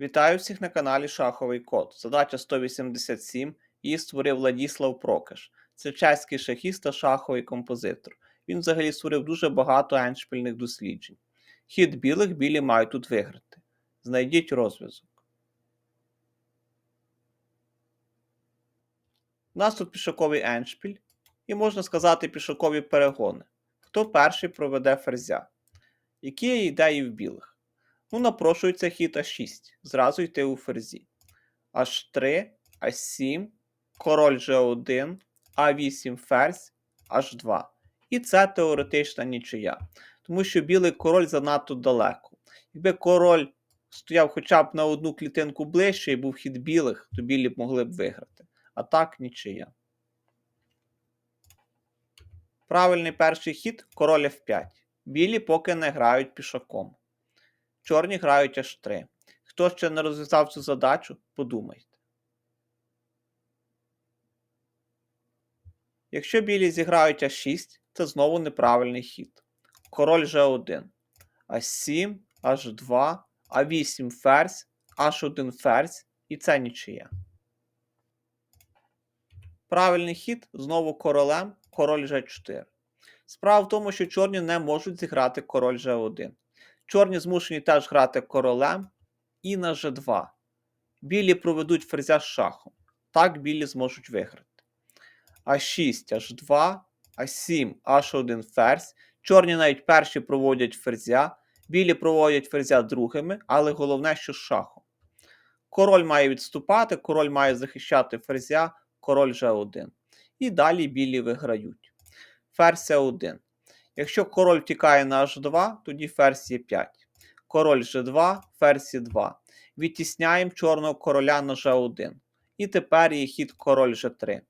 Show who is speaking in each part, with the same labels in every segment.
Speaker 1: Вітаю всіх на каналі Шаховий Код. Задача 187. Її створив Владіслав Прокиш. Це чеський шахіст та шаховий композитор. Він взагалі створив дуже багато еншпільних досліджень. Хід білих білі мають тут виграти. Знайдіть розв'язок. У нас тут пішоковий еншпіль, і можна сказати пішокові перегони. Хто перший проведе ферзя? Які є ідеї в білих? Ну, напрошується хід А6. Зразу йти у ферзі. H3, А7, король G1, А8 ферзь, H2. І це теоретична нічия. Тому що білий король занадто далеко. Якби король стояв хоча б на одну клітинку ближче і був хід білих, то білі б могли б виграти. А так нічия. Правильний перший хід король F5. Білі поки не грають пішаком. Чорні грають аж 3. Хто ще не розв'язав цю задачу, подумайте. Якщо білі зіграють А6, це знову неправильний хід. Король G1. А7, H2, А8 ферзь, H1 ферзь і це нічия. Правильний хід знову королем, король G4. Справа в тому, що чорні не можуть зіграти король G1. Чорні змушені теж грати королем і на G2. Білі проведуть ферзя з шахом. Так білі зможуть виграти. А6, H2, А7, H1 ферзь. Чорні навіть перші проводять ферзя. Білі проводять ферзя другими, але головне, що з шахом. Король має відступати, король має захищати ферзя, король G1. І далі білі виграють. Ферзь С1. Якщо король втікає на H2, тоді ферзь Е5. Король G2, ферзь Е2. Відтісняємо чорного короля на G1. І тепер є хід король G3.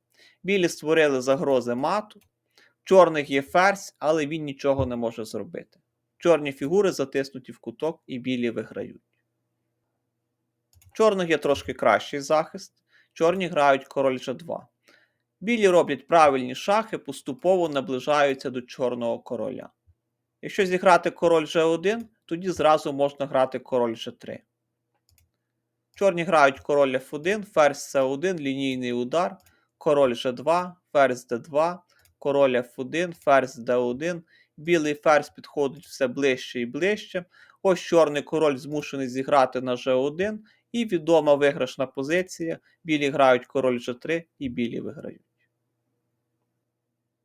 Speaker 1: Білі створили загрози мату. В Чорних є ферзь, але він нічого не може зробити. Чорні фігури затиснуті в куток і білі виграють. Чорних є трошки кращий захист. Чорні грають король G2. Білі роблять правильні шахи, поступово наближаються до чорного короля. Якщо зіграти король G1, тоді зразу можна грати король G3. Чорні грають король F1, ферзь C1, лінійний удар, король G2, ферзь D2, король F1, ферзь D1. Білий ферзь підходить все ближче і ближче. Ось чорний король змушений зіграти на G1. І відома виграшна позиція. Білі грають король G3 і білі виграють.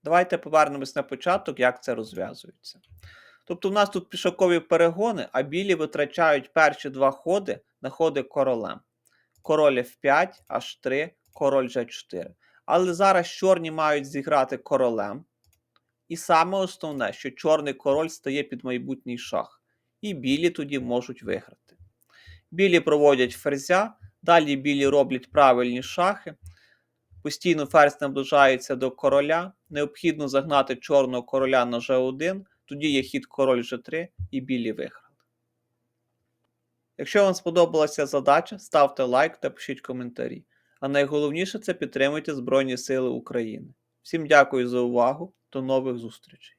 Speaker 1: Давайте повернемось на початок, як це розв'язується. Тобто, у нас тут пішокові перегони, а білі витрачають перші два ходи на ходи королем. Король F5, H3, король G4. Але зараз чорні мають зіграти королем. І саме основне, що чорний король стає під майбутній шах. І білі тоді можуть виграти. Білі проводять ферзя, далі білі роблять правильні шахи. Постійно ферзь наближається до короля. Необхідно загнати чорного короля на G1, тоді є хід король G3 і білі виграли. Якщо вам сподобалася задача, ставте лайк та пишіть коментарі. А найголовніше це підтримуйте Збройні Сили України. Всім дякую за увагу, до нових зустрічей!